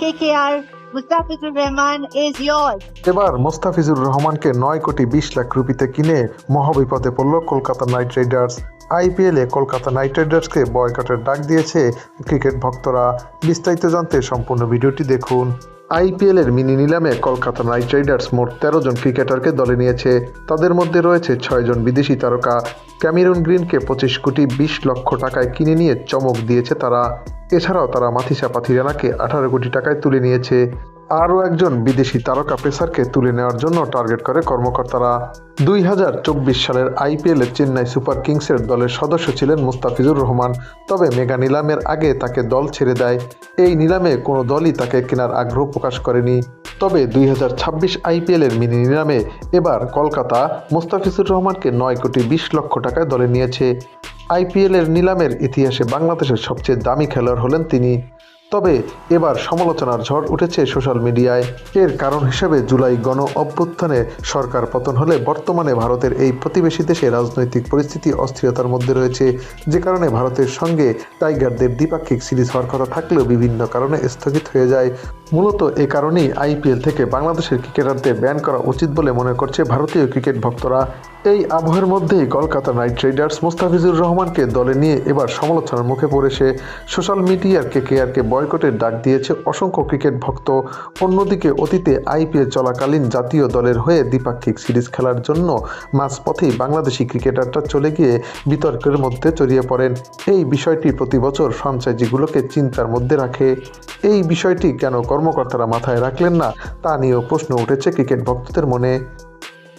KKR, Mustafizur Rahman is yours. এবার মোস্তাফিজুর রহমানকে নয় কোটি বিশ লাখ রুপিতে কিনে মহাবিপদে পড়ল কলকাতা নাইট রাইডার্স আইপিএলে কলকাতা নাইট রাইডার্সকে বয়কটের ডাক দিয়েছে ক্রিকেট ভক্তরা। বিস্তারিত জানতে সম্পূর্ণ ভিডিওটি দেখুন। আইপিএল এর মিনি নিলামে কলকাতা নাইট রাইডার্স মোট তেরো জন ক্রিকেটারকে দলে নিয়েছে। তাদের মধ্যে রয়েছে ছয়জন বিদেশি তারকা। ক্যামেরুন গ্রিনকে পঁচিশ কোটি বিশ লক্ষ টাকায় কিনে নিয়ে চমক দিয়েছে তারা। এছাড়াও তারা মাথিসা পাথিরানাকে আঠারো কোটি টাকায় তুলে নিয়েছে। আরও একজন বিদেশি তারকা পেসারকে তুলে নেওয়ার জন্য টার্গেট করে কর্মকর্তারা। দুই হাজার চব্বিশ সালের আইপিএলে চেন্নাই সুপার কিংসের দলের সদস্য ছিলেন মুস্তাফিজুর রহমান। তবে মেগা নিলামের আগে তাকে দল ছেড়ে দেয়। এই নিলামে কোনো দলই তাকে কেনার আগ্রহ প্রকাশ করেনি। তবে দুই হাজার ছাব্বিশ আইপিএলের মিনি নিলামে এবার কলকাতা মুস্তাফিজুর রহমানকে নয় কোটি বিশ লক্ষ টাকায় দলে নিয়েছে। আইপিএলের নিলামের ইতিহাসে বাংলাদেশের সবচেয়ে দামি খেলোয়াড় হলেন তিনি। তবে এবার সমালোচনার ঝড় উঠেছে সোশ্যাল মিডিয়ায়। এর কারণ হিসেবে জুলাই গণ অভ্যুত্থানে সরকার পতন হলে বর্তমানে ভারতের এই প্রতিবেশী দেশে রাজনৈতিক পরিস্থিতি অস্থিরতার মধ্যে রয়েছে। যে কারণে ভারতের সঙ্গে টাইগারদের দ্বিপাক্ষিক সিরিজ হওয়ার কথা থাকলেও বিভিন্ন কারণে স্থগিত হয়ে যায়। মূলত এ কারণেই আইপিএল থেকে বাংলাদেশের ক্রিকেটারদের ব্যান করা উচিত বলে মনে করছে ভারতীয় ক্রিকেট ভক্তরা। এই আবহের মধ্যেই কলকাতা নাইট রাইডার্স মোস্তাফিজুর রহমানকে দলে নিয়ে এবার সমালোচনার মুখে পড়েছে। সোশ্যাল মিডিয়ার কে কেকেআরকে বয়কটের ডাক দিয়েছে অসংখ্য ক্রিকেট ভক্ত। অন্যদিকে অতীতে আইপিএল চলাকালীন জাতীয় দলের হয়ে দ্বিপাক্ষিক সিরিজ খেলার জন্য মাঝপথেই বাংলাদেশি ক্রিকেটাররা চলে গিয়ে বিতর্কের মধ্যে জড়িয়ে পড়েন। এই বিষয়টি প্রতি বছর ফ্রাঞ্চাইজিগুলোকে চিন্তার মধ্যে রাখে। এই বিষয়টি কেন কর্মকর্তারা মাথায় রাখলেন না, তা নিয়েও প্রশ্ন উঠেছে ক্রিকেট ভক্তদের মনে।